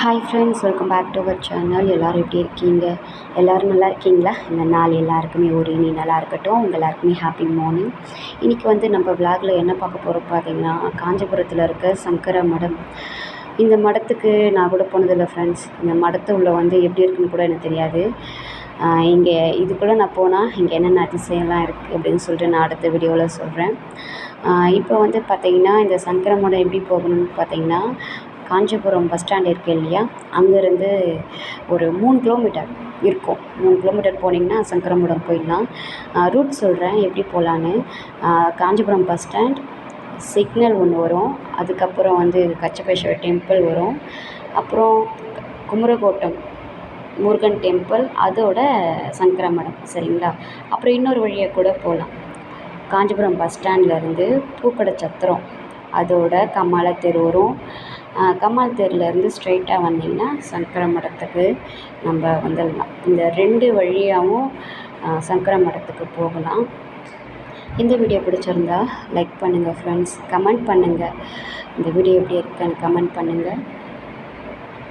Hi friends welcome back to our channel எல்லோரும் எப்படி இருக்கீங்க? எல்லோரும் நல்லா இருக்கீங்களா? இந்த நாள் எல்லாருக்குமே ஒரு இனி நல்லா இருக்கட்டும் உங்கள் எல்லாருக்குமே ஹாப்பி மார்னிங் இன்றைக்கி வந்து நம்ம விளாகில் என்ன பார்க்க போகிறோம் பார்த்தீங்கன்னா காஞ்சிபுரத்தில் இருக்க சங்கர மடம். இந்த மடத்துக்கு நான் கூட போனதில்லை ஃப்ரெண்ட்ஸ் இந்த மடத்து உள்ள வந்து எப்படி இருக்குன்னு கூட எனக்கு தெரியாது. இங்கே இதுக்குள்ளே நான் போனால் இங்கே என்னென்ன அதிசயம்லாம் இருக்குது அப்படின்னு சொல்லிட்டு நான் அடுத்த வீடியோவில் சொல்கிறேன் இப்போ வந்து பார்த்திங்கன்னா இந்த சங்கர மடம் எப்படி போகணும்னு பார்த்தீங்கன்னா காஞ்சிபுரம் பஸ் ஸ்டாண்ட் இருக்குது இல்லையா? அங்கேருந்து ஒரு மூணு கிலோமீட்டர் இருக்கும். மூணு கிலோமீட்டர் போனீங்கன்னா சங்கரமடம் போயிடலாம். ரூட் சொல்கிறேன் எப்படி போகலான்னு காஞ்சிபுரம் பஸ் ஸ்டாண்ட் சிக்னல் ஒன்று வரும். அதுக்கப்புறம் வந்து கச்சபேஸ்வரர் டெம்பிள் வரும். அப்புறம் குமரகோட்டம் முருகன் டெம்பிள் அதோட சங்கரமடம் சரிங்களா? அப்புறம் இன்னொரு வழியை கூட போகலாம் காஞ்சிபுரம் பஸ் ஸ்டாண்ட்லேருந்து பூக்கடை சத்திரம் அதோட கமல தெரு வரும். கம்மாள் தெருலேருந்து ஸ்ட்ரைட்டாக வந்தீங்கன்னா சங்கர மடத்துக்கு நம்ம வந்துடலாம். இந்த ரெண்டு வழியாகவும் சங்கர மடத்துக்கு போகலாம். இந்த வீடியோ பிடிச்சிருந்தா லைக் பண்ணுங்கள் ஃப்ரெண்ட்ஸ் கமெண்ட் பண்ணுங்கள் இந்த வீடியோ எப்படி இருக்குன்னு கமெண்ட் பண்ணுங்கள்